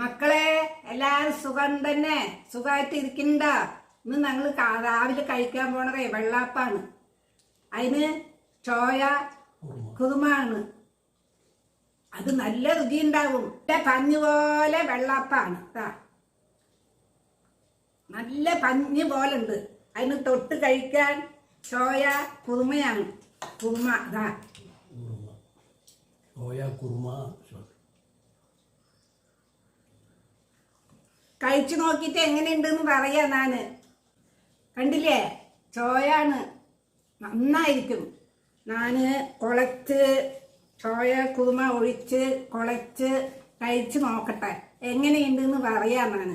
മക്കളെ എല്ലാരും സുഖം തന്നെ. സുഖമായിട്ട് ഇരിക്കണ്ട ഇന്ന് ഞങ്ങൾ രാവിലെ കഴിക്കാൻ പോണതേ വെള്ളാപ്പാണ്. അതിന് ചോയ കുറുമാണ്. അത് നല്ല രുചി ഉണ്ടാവും പഞ്ഞു പോലെ വെള്ളാപ്പാണ്. കേട്ടാ നല്ല പഞ്ഞു പോലെ ഉണ്ട് അതിന് തൊട്ട് കഴിക്കാൻ ചോയ കുറുമയാണ്. കുറുമ അതാ ചോയ കുറുമ കഴിച്ചു നോക്കിയിട്ട് എങ്ങനെയുണ്ടെന്ന് പറയാ ഞാൻ കണ്ടില്ലേ? ചോയാണ് നന്നായിരിക്കും. ഞാൻ കുളച്ച് ചോയ കുറുമ ഒഴിച്ച് കുളച്ച് കഴിച്ചു നോക്കട്ടെ. എങ്ങനെയുണ്ടെന്ന് പറയാ ഞാൻ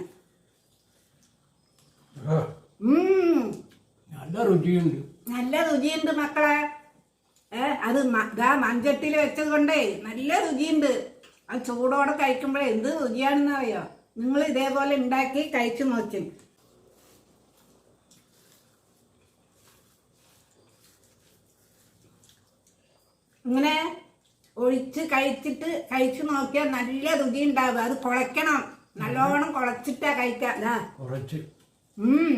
നല്ല രുചിയുണ്ട്. നല്ല രുചിയുണ്ട് മക്കളെ. ഏ അത് ദാ മൺചട്ടിയിൽ വെച്ചത് കൊണ്ടേ നല്ല രുചിയുണ്ട്. അത് ചൂടോടെ കഴിക്കുമ്പോഴേ എന്ത് രുചിയാണെന്ന് അറിയോ നിങ്ങൾ ഇതേപോലെ ഉണ്ടാക്കി കഴിച്ചു നോക്കി. ഇങ്ങനെ ഒഴിച്ച് കഴിച്ചിട്ട് കഴിച്ചു നോക്കിയാൽ നല്ല രുചി ഉണ്ടാവും അത് കുഴക്കണം. നല്ലോണം കുളച്ചിട്ടാ കഴിക്കാം ദാ. കുറച്ച്. ഉം.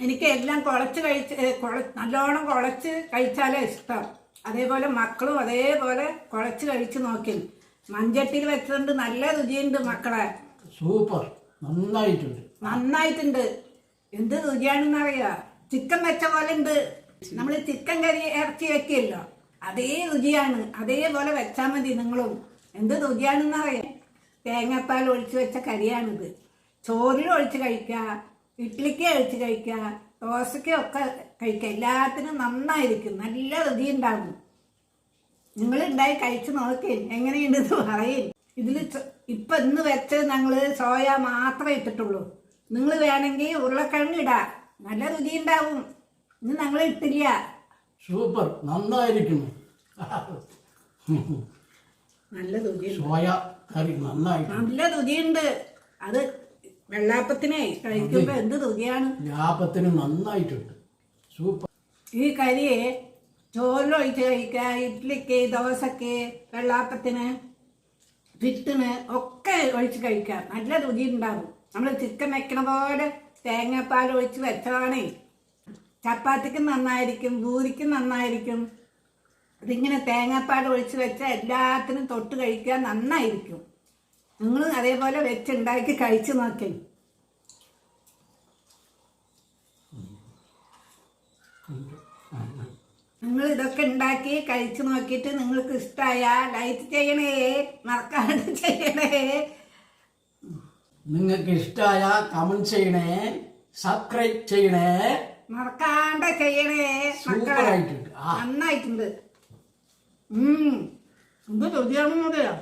എനിക്ക് എല്ലാം കുളച്ച് കഴിച്ച് ഏ, നല്ലോണം കുളച്ച് കഴിച്ചാലേ ഇഷ്ടം. അതേപോലെ മക്കളും അതേപോലെ കുളച്ച് കഴിച്ച് നോക്കി മൺചട്ടിയിൽ വെച്ചിട്ടുണ്ട്. നല്ല രുചിയുണ്ട് മക്കളെ. സൂപ്പർ. നന്നായിട്ടുണ്ട്. നന്നായിട്ടുണ്ട്. എന്ത് രുചിയാണെന്ന് അറിയാ ചിക്കൻ വെച്ച പോലെ ഉണ്ട്. നമ്മൾ ചിക്കൻ കറി ഇറച്ചി വെക്കില്ലോ അതേ രുചിയാണ്. അതേപോലെ വെച്ചാൽ മതി നിങ്ങളും. എന്ത് രുചിയാണെന്ന് അറിയാം തേങ്ങാപ്പാൽ ഒഴിച്ച് വെച്ച കറിയാണിത്. ചോറിൽ ഒഴിച്ച് കഴിക്കുക ഇഡ്ഡലിക്ക് ഒഴിച്ച് കഴിക്കുക ദോശയ്ക്ക് ഒക്കെ കഴിക്കുക എല്ലാത്തിനും നന്നായിരിക്കും. നല്ല രുചി ഉണ്ടാകും നിങ്ങൾ ഉണ്ടായി കഴിച്ചു നോക്കി എങ്ങനെയുണ്ടെന്ന് പറയും. ഇതിൽ ഇപ്പൊ ഇന്ന് വെച്ച് ഞങ്ങൾ സോയ മാത്രമേ ഇട്ടിട്ടുള്ളൂ. നിങ്ങൾ വേണമെങ്കിൽ ഉരുളക്കിഴങ്ങ് ഇടാ. നല്ല രുചി ഉണ്ടാവും. ഇന്ന് ഞങ്ങൾ ഇട്ടില്ല. സൂപ്പർ. നന്നായിരിക്കുന്നു. നല്ല രുചി സോയ കറി നന്നായിട്ടുണ്ട്. നല്ല രുചിയുണ്ട്. അത് വെള്ളാപ്പത്തിനെ കഴിക്കുമ്പോ എന്ത് രുചിയാണ്? ലാപ്പത്തിന് നന്നായിട്ടുണ്ട്. സൂപ്പർ. ഈ കരിയെ ചോറിലൊഴിച്ച് കഴിക്കുക ഇഡ്ഡലിക്ക് ദോശക്ക് വെള്ളാപ്പത്തിന് പിറ്റിന് ഒക്കെ ഒഴിച്ച് കഴിക്കുക. നല്ല രുചി ഉണ്ടാകും നമ്മൾ ചിക്കൻ വെക്കണ പോലെ തേങ്ങാപ്പാൽ ഒഴിച്ച് വെച്ചതാണേ ചപ്പാത്തിക്കും നന്നായിരിക്കും ഭൂരിക്കും നന്നായിരിക്കും. ഇതിങ്ങനെ തേങ്ങാപ്പാൽ ഒഴിച്ച് വെച്ച എല്ലാത്തിനും തൊട്ട് കഴിക്കാൻ നന്നായിരിക്കും. നിങ്ങൾ അതേപോലെ വെച്ചുണ്ടാക്കി കഴിച്ചു നോക്കി. നിങ്ങൾ ഇതൊക്കെ ഉണ്ടാക്കി കഴിച്ചു നോക്കിയിട്ട് നിങ്ങൾക്ക് ഇഷ്ടമായ ലൈക്ക് ചെയ്യണേ മറക്കാണ്ട് ചെയ്യണേ. നിങ്ങൾക്ക് ഇഷ്ടമായ കമന്റ് ചെയ്യണേ സബ്സ്ക്രൈബ് ചെയ്യണേ. മറക്കാണ്ട് ചെയ്യണേ സൂപ്പറായിട്ടുണ്ട് നന്നായിട്ടുണ്ട്. ഉം. എന്ത് രുചിയാണെന്നറിയാം